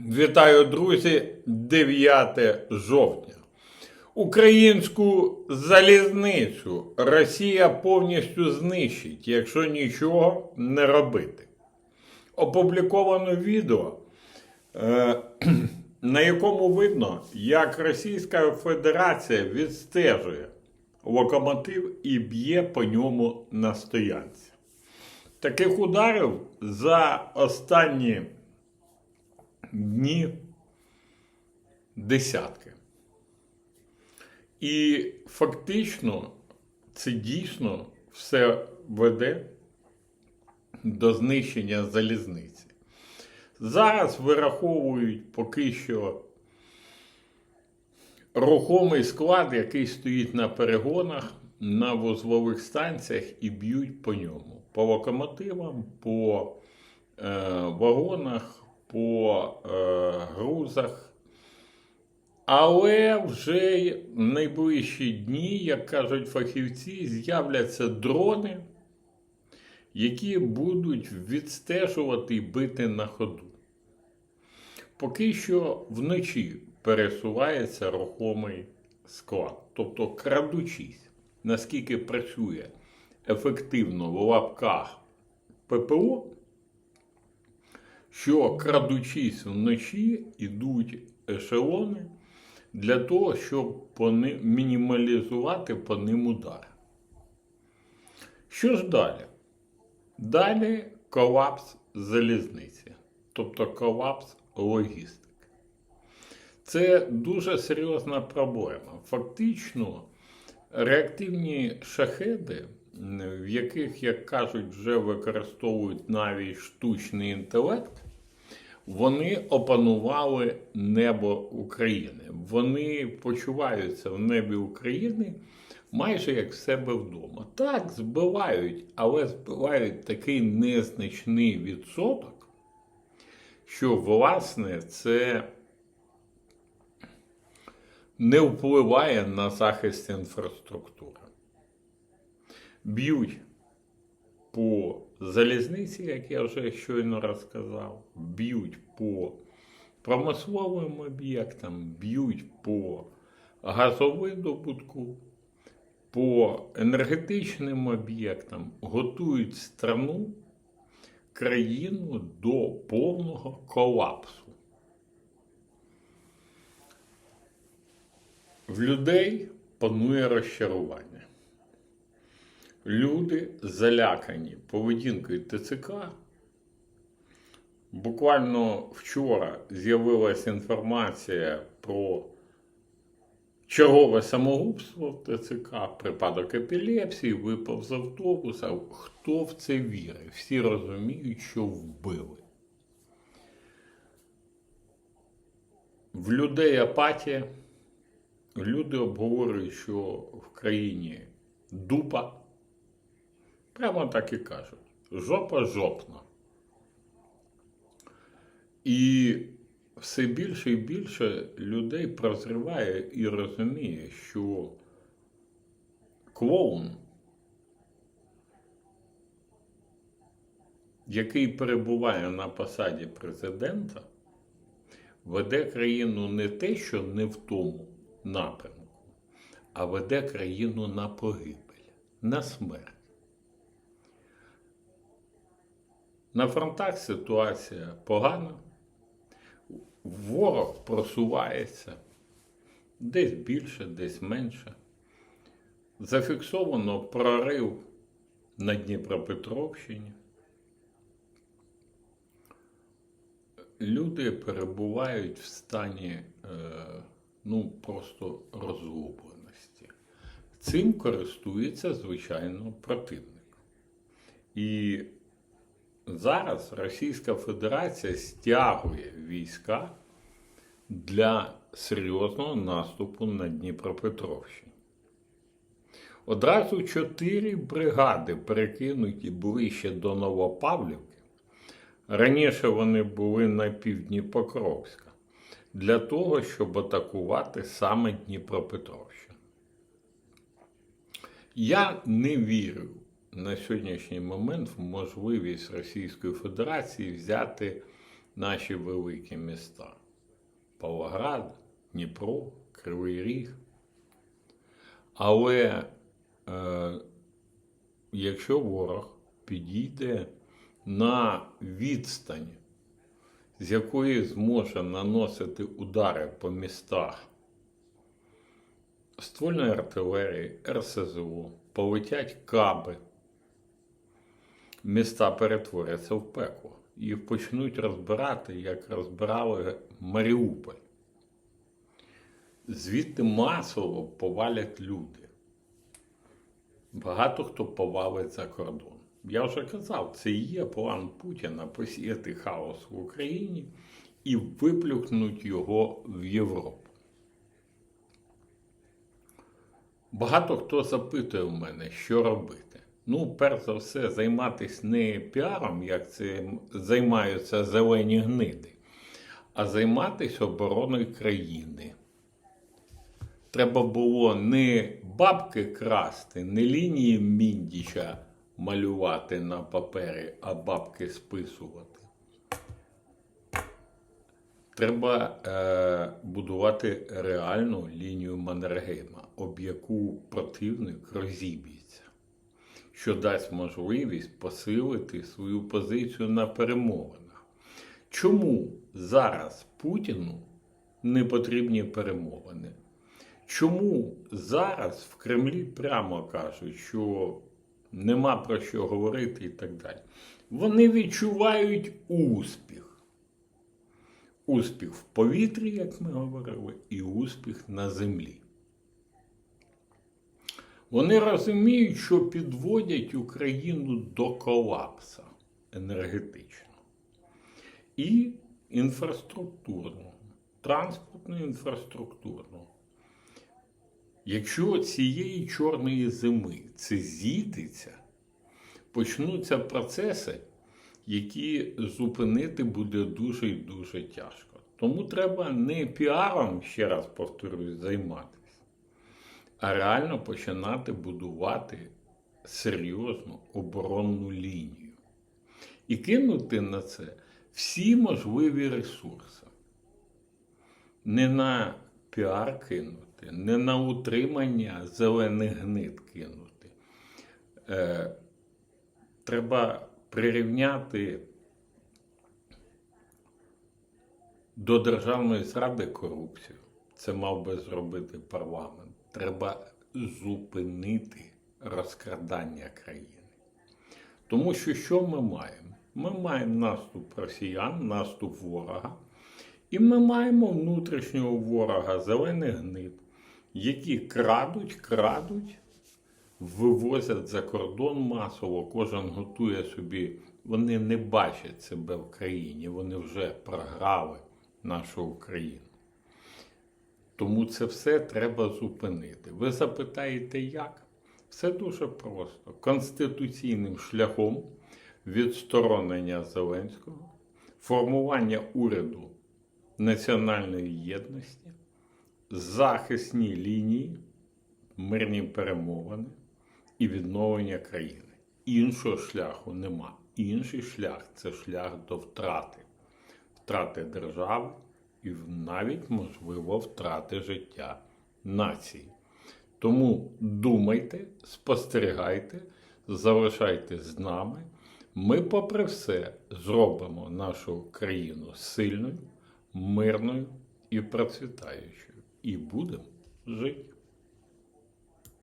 Вітаю, друзі! 9 жовтня. Українську залізницю Росія повністю знищить, якщо нічого не робити. Опубліковано відео, е, на якому видно, як Російська Федерація відстежує локомотив і б'є по ньому на стоянці. Таких ударів за останні дні десятки. І фактично це дійсно все веде до знищення залізниці. Зараз вираховують поки що рухомий склад, який стоїть на перегонах, на вузлових станціях і б'ють по ньому. По локомотивам, по е, вагонах, по е, грузах. Але вже в найближчі дні, як кажуть фахівці, з'являться дрони, які будуть відстежувати і бити на ходу. Поки що вночі пересувається рухомий склад, тобто крадучись, наскільки працює ефективно в лапках ППО, що крадучись вночі йдуть ешелони для того, щоб по ни- мінімалізувати по ним удари. Що ж далі? Далі колапс залізниці, тобто колапс логістики. Це дуже серйозна проблема. Фактично, реактивні шахеди, в яких, як кажуть, вже використовують навіть штучний інтелект, вони опанували небо України. Вони почуваються в небі України майже як в себе вдома. Так, збивають, але збивають такий незначний відсоток, що, власне, це не впливає на захист інфраструктури. Б'ють по залізниці, як я вже щойно розказав, б'ють по промисловим об'єктам, б'ють по газовидобутку, по енергетичним об'єктам, готують страну, країну до повного колапсу. В людей панує розчарування. Люди залякані поведінкою ТЦК. Буквально вчора з'явилася інформація про чергове самогубство ТЦК, припадок епілепсії, випав з автобуса. Хто в це вірить? Всі розуміють, що вбили. В людей апатія. Люди обговорюють, що в країні дупа. Прямо так і кажуть. Жопа жопна. І все більше і більше людей прозріває і розуміє, що клоун, який перебуває на посаді президента, веде країну не те, що не в тому напрямку, а веде країну на погибель, на смерть. На фронтах ситуація погана, ворог просувається десь більше, десь менше. Зафіксовано прорив на Дніпропетровщині. Люди перебувають в стані е, ну, просто розгубленості. Цим користується, звичайно, противник. І зараз Російська Федерація стягує війська для серйозного наступу на Дніпропетровщині. Одразу чотири бригади перекинуті ближче до Новопавлівки. Раніше вони були на півдні Покровська для того, щоб атакувати саме Дніпропетровщину. Я не вірю на сьогоднішній момент можливість Російської Федерації взяти наші великі міста. Павлоград, Дніпро, Кривий Ріг. Але е, якщо ворог підійде на відстань, з якої зможе наносити удари по містах ствольної артилерії, РСЗО, полетять каби, міста перетворяться в пекло. Їх почнуть розбирати, як розбирали Маріуполь. Звідти масово повалять люди. Багато хто повалить за кордон. Я вже казав, це і є план Путіна посіяти хаос в Україні і виплюхнуть його в Європу. Багато хто запитує в мене, що робити. Ну, перш за все, займатися не піаром, як цим займаються зелені гниди, а займатися обороною країни. Треба було не бабки красти, не лінії Міндіча малювати на папері, а бабки списувати. Треба е, будувати реальну лінію Маннергейма, об яку противник розіб'ється, що дасть можливість посилити свою позицію на перемовинах. Чому зараз Путіну не потрібні перемовини? Чому зараз в Кремлі прямо кажуть, що нема про що говорити і так далі? Вони відчувають успіх. Успіх в повітрі, як ми говорили, і успіх на землі. Вони розуміють, що підводять Україну до колапса енергетичного і інфраструктурного, транспортно інфраструктурного. Якщо цієї чорної зими це зійдеться, почнуться процеси, які зупинити буде дуже і дуже тяжко. Тому треба не піаром, ще раз повторюсь, займатися, а реально починати будувати серйозну оборонну лінію. І кинути на це всі можливі ресурси. Не на піар кинути, не на утримання зелених гнид кинути. Е, треба прирівняти до державної зради корупцію. Це мав би зробити парламент. Треба зупинити розкрадання країни. Тому що що ми маємо? Ми маємо наступ росіян, наступ ворога, і ми маємо внутрішнього ворога зелених гнид, які крадуть, крадуть, вивозять за кордон масово, кожен готує собі. Вони не бачать себе в країні, вони вже програли нашу Україну. Тому це все треба зупинити. Ви запитаєте, як? Все дуже просто. Конституційним шляхом відсторонення Зеленського, формування уряду національної єдності, захисні лінії, мирні перемовини і відновлення країни. Іншого шляху нема. Інший шлях це шлях до втрати, втрати держави і навіть, можливо, втрати життя нації. Тому думайте, спостерігайте, залишайте з нами. Ми, попри все, зробимо нашу країну сильною, мирною і процвітаючою. І будемо жити.